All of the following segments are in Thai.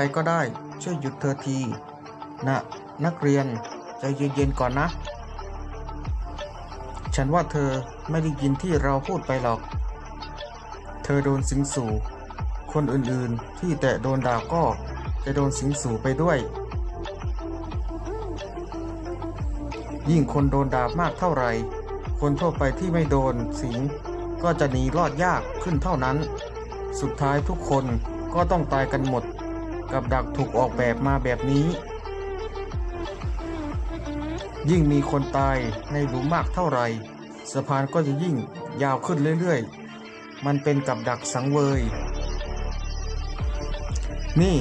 รก็ได้ช่วยหยุดเธอทีนะนักเรียนใจเย็นๆก่อนนะ ฉันว่าเธอไม่ได้ยินที่เราพูดไปหรอก เธอโดนสิงสู่ คนอื่นๆที่แตะโดนด่าก็จะโดนสิงสู่ไปด้วย ยิ่งคนโดนด่ามากเท่าไหร่ คนทั่วไปที่ไม่โดนสิงก็จะหนีรอดยากขึ้นเท่านั้น สุดท้ายทุกคนก็ต้องตายกันหมด กับดักถูกออกแบบมาแบบนี้ ยิ่งมีคนตายในหลุมมากเท่าไหร่สะพานก็จะยิ่งยาวขึ้นเรื่อยๆ มันเป็นกับดักสังเวย นี่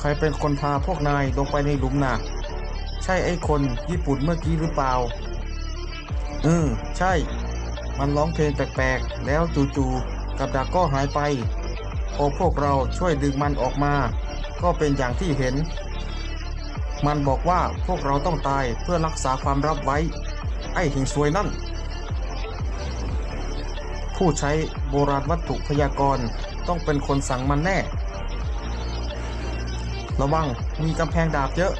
ใครเป็นคนพาพวกนายลงไปในหลุมน่ะ ใช่ไอ้คนญี่ปุ่นเมื่อกี้หรือเปล่า อืมใช่ มันร้องเพลงแปลกๆ แล้วจู่ๆกับดักก็หายไป พอพวกเราช่วยดึงมันออกมา ก็เป็นอย่างที่เห็น มันบอกว่าพวกเราต้องตายเพื่อรักษาความลับไว้ ไอ้หิงซวยนั่น ผู้ใช้โบราณวัตถุพยากรณ์ต้องเป็นคนสั่งมันแน่ ระวังมีกำแพงดาบเยอะ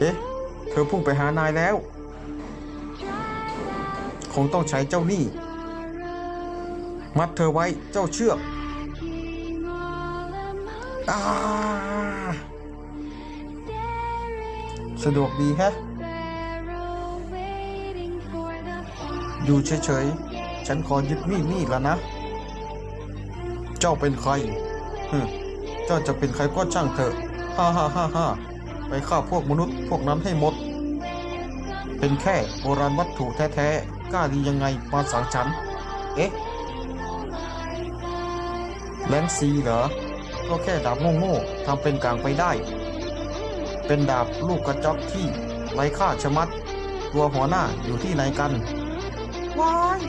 เอ๊ะ เธอพุ่งไปหานายแล้ว คงต้องใช้เจ้าหนี้มัดเธอไว้เจ้าเชือกอาสะดวกดีแฮะ อยู่เฉยๆ ฉันขอยึดมีดนี่แล้วนะ เจ้าเป็นใครเจ้าจะเป็นใครก็ช่างเถอะ ฮ่าฮ่าฮ่าฮ่าไปฆ่าพวกมนุษย์พวกนั้นให้หมด เป็นแค่โบราณวัตถุแท้ ๆ กล้าดียังไงมาสั่งฉัน เอ๊ะแลนซีเหรอ ก็แค่ดาบโง่ๆทำเป็นกลางไปได้ เป็นดาบลูกกระจอกที่ไร้ค่าชะมัด ตัวหัวหน้าอยู่ที่ไหนกัน ว้าย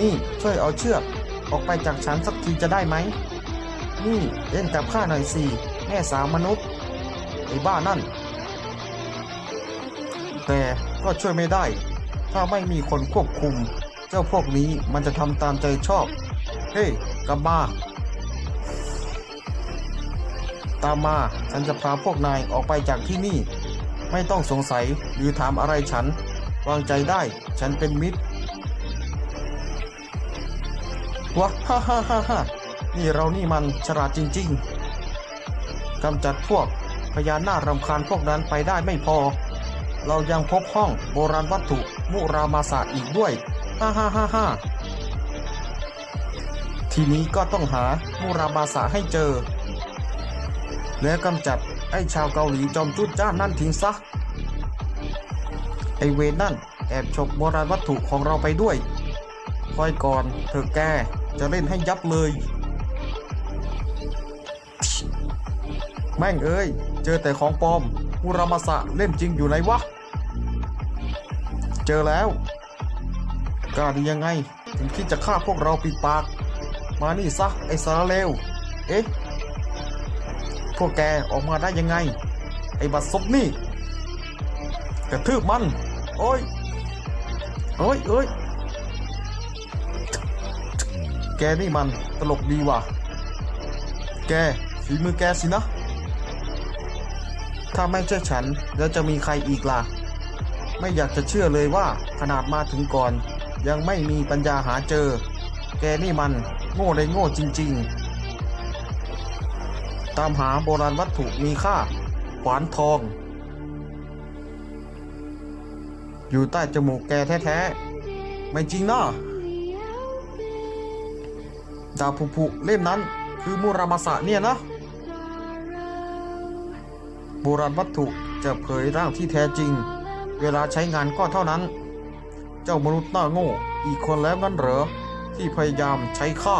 นี่ช่วยเอาเชือกออกไปจากฉันสักทีจะได้ไหม นี่เล่นกับข้าหน่อยสิแม่สาวมนุษย์ไอ้บ้านั่น แต่ก็ช่วยไม่ได้ ถ้าไม่มีคนควบคุม เจ้าพวกนี้มันจะทำตามใจชอบ เฮ้ยกลับมาตามมาฉันจะพาพวกนายออกไปจากที่นี่ ไม่ต้องสงสัยหรือถามอะไรฉัน วางใจได้ฉันเป็นมิตรวะฮ่าฮ่าฮ่าฮ่านี่เรานี่มันฉลาดจริง ๆ กำจัดพวกพญานาครำคาญพวกนั้นไปได้ไม่พอ เรายังพบห้องโบราณวัตถุ มุรามาสตร์อีกด้วย ฮ่าฮ่าฮ่าฮ่าทีนี้ก็ต้องหามุรามาสตร์ให้เจอ แล้วกำจัดไอ้ชาวเกาหลีจอมจุดจ้านนั่นทิ้งซะ ไอเวนนั่นแอบฉกโบราณวัตถุของเราไปด้วย คอยก่อนเธอแกจะเล่นให้ยับเลย แม่งเอ้ย เจอแต่ของปลอมมุรามาสะเล่มจริงอยู่ไหนวะ เจอแล้วกล้าดียังไง ถึงคิดจะฆ่าพวกเราปิดปาก มานี่ซะไอ้สารเลว เอ๊ะ พวกแกออกมาได้ยังไง ไอ้บัดซบนี่ กระทืบมัน โอ้ย โอ้ยโอ้ยแกนี่มันตลกดีว่ะ แกฝีมือแกสินะ ถ้าไม่ใช่ฉันแล้วจะมีใครอีกล่ะ ไม่อยากจะเชื่อเลยว่าขนาดมาถึงก่อน ยังไม่มีปัญญาหาเจอ แกนี่มันโง่เลยโง่จริง ๆ ตามหาโบราณวัตถุมีค่า ขวานทอง อยู่ใต้จมูกแกแท้ๆ ไม่จริงนะดาบผุเล่มนั้นคือมุรามาสะเนี่ยนะโบราณวัตถุจะเผยร่างที่แท้จริง เวลาใช้งานก็เท่านั้น เจ้ามนุษย์หน้าโง่ อีกคนแล้วงั้นเหรอ ที่พยายามใช้ข้า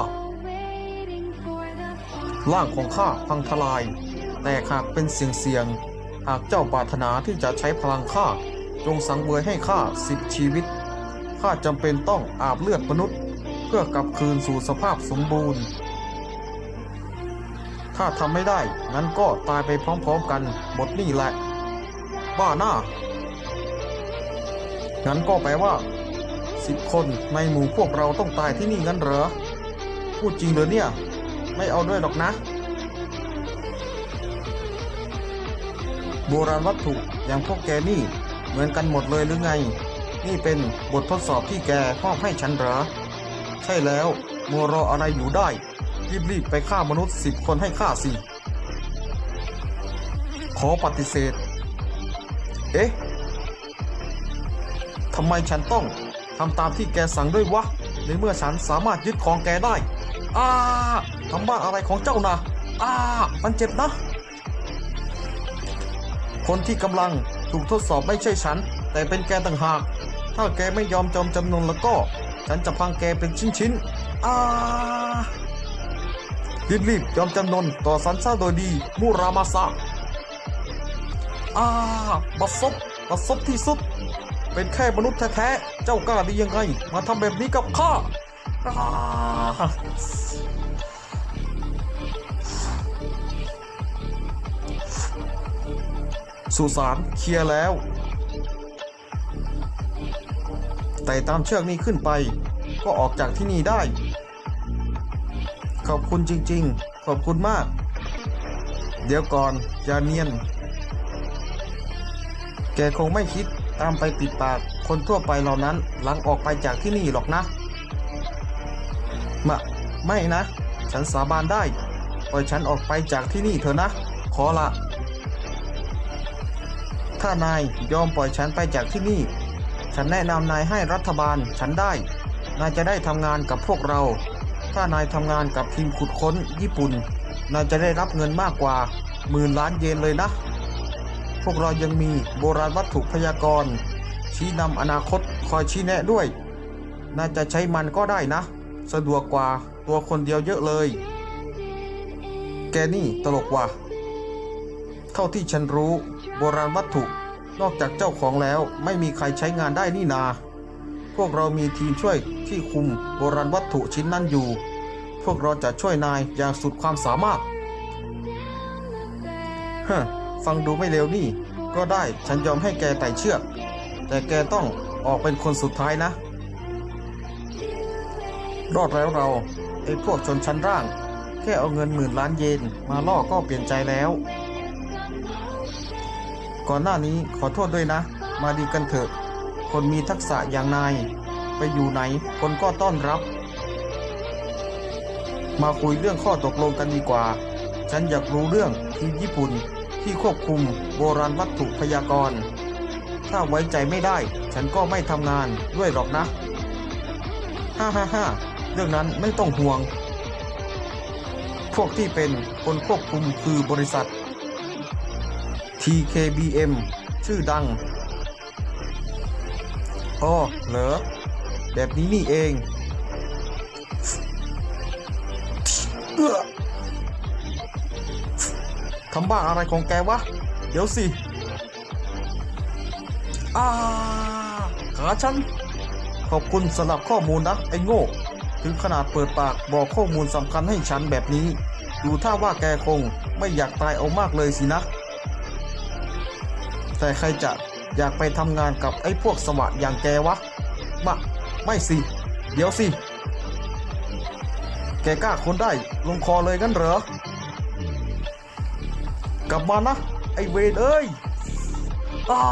ร่างของข้าพังทลาย แต่หากเป็นเสียงเสียงๆหากเจ้าปรารถนาที่จะใช้พลังข้าจงสังเวยให้ข้าสิบชีวิตข้าจำเป็นต้องอาบเลือดมนุษย์ เพื่อกลับคืนสู่สภาพสมบูรณ์ ถ้าทำไม่ได้งั้นก็ตายไปพร้อมๆกันหมดนี่แหละ บ้าหน้า งั้นก็แปลว่าสิบคนในหมู่พวกเราต้องตายที่นี่งั้นเหรอ พูดจริงเหรอเนี่ย ไม่เอาด้วยหรอกนะ โบราณวัตถุอย่างพวกแกนี่เหมือนกันหมดเลยหรือไง นี่เป็นบททดสอบที่แกมอบให้ฉันเหรอ ใช่แล้วมัวรออะไรอยู่ได้ รีบๆไปฆ่ามนุษย์สิบคนให้ข้าสิ ขอปฏิเสธ เอ๊ะ ทำไมฉันต้องทำตามที่แกสั่งด้วยวะ ในเมื่อฉันสามารถยึดของแกได้ อ้าทำบ้าอะไรของเจ้านะอ้ามันเจ็บนะ คนที่กำลังถูกทดสอบไม่ใช่ฉัน แต่เป็นแกต่างหาก ถ้าแกไม่ยอมจอมจำนนแล้วก็ ฉันจะพังแกเป็นชิ้นๆอ้ารีบๆยอมจำนนต่อสันซาโดยดี มูรามาซะอ้าบัดซบบัดซบที่สุด เป็นแค่มนุษย์แท้ๆ เจ้ากล้าไดียังไง มาทำแบบนี้กับข้าอ้าสุสานเคลียร์แล้ว แต่ตามเชือกนี้ขึ้นไป ก็ออกจากที่นี่ได้ ขอบคุณจริงๆ ขอบคุณมาก เดี๋ยวก่อนอย่าเนียน แกคงไม่คิด ตามไปปิดปาก คนทั่วไปเหล่านั้นหลังออกไปจากที่นี่หรอกนะมะไม่นะ ฉันสาบานได้ ปล่อยฉันออกไปจากที่นี่เถอะนะ ขอละ ถ้านายยอมปล่อยฉันไปจากที่นี่ ฉันแนะนำนายให้รัฐบาลฉันได้ นายจะได้ทำงานกับพวกเรา ถ้านายทำงานกับทีมขุดค้นญี่ปุ่น นายจะได้รับเงินมากกว่าหมื่นล้านเยนเลยนะ พวกเรายังมีโบราณวัตถุพยากรณ์ ชี้นำอนาคตคอยชี้แนะด้วย น่าจะใช้มันก็ได้นะ สะดวกกว่าตัวคนเดียวเยอะเลย แกนี่ตลกว่ะเท่าที่ฉันรู้ โบราณวัตถุนอกจากเจ้าของแล้วไม่มีใครใช้งานได้นี่นา พวกเรามีทีมช่วยที่คุมโบราณวัตถุชิ้นนั้นอยู่ พวกเราจะช่วยนายอย่างสุดความสามารถ ฮะ ฟังดูไม่เร็วนี่ ก็ได้ฉันยอมให้แกไต่เชือก แต่แกต้องออกเป็นคนสุดท้ายนะ รอดแล้วเราไอ้พวกชนชั้นร่าง แค่เอาเงินหมื่นล้านเยนมาล่อก็เปลี่ยนใจแล้ว ก่อนหน้านี้ขอโทษด้วยนะ มาดีกันเถอะ คนมีทักษะอย่างนาย ไปอยู่ไหนคนก็ต้อนรับ มาคุยเรื่องข้อตกลงกันดีกว่า ฉันอยากรู้เรื่องทีมญี่ปุ่น ที่ควบคุมโบราณวัตถุพยากรณ์ ถ้าไว้ใจไม่ได้ ฉันก็ไม่ทำงานด้วยหรอกนะ ฮ่าฮ่าฮ่าเรื่องนั้นไม่ต้องห่วง พวกที่เป็นคนควบคุมคือบริษัท TKBM ชื่อดังอ๋อเหรอ แบบนี้นี่เองเออ ทำบ้าอะไรของแกวะ เดี๋ยวสิอาขาฉัน ขอบคุณสำหรับข้อมูลนะ ไอ้โง่ ถึงขนาดเปิดปากบอกข้อมูลสำคัญให้ฉันแบบนี้ ดูท่าว่าแกคงไม่อยากตายเอามากเลยสินะ แต่ใครจะอยากไปทำงานกับไอ้พวกสวะอย่างแกวะ มา ไม่สิ เดี๋ยวสิ แกกล้าคนได้ลงคอเลยกันเหรอ กลับมานะ ไอเวรเอ้ยอ้า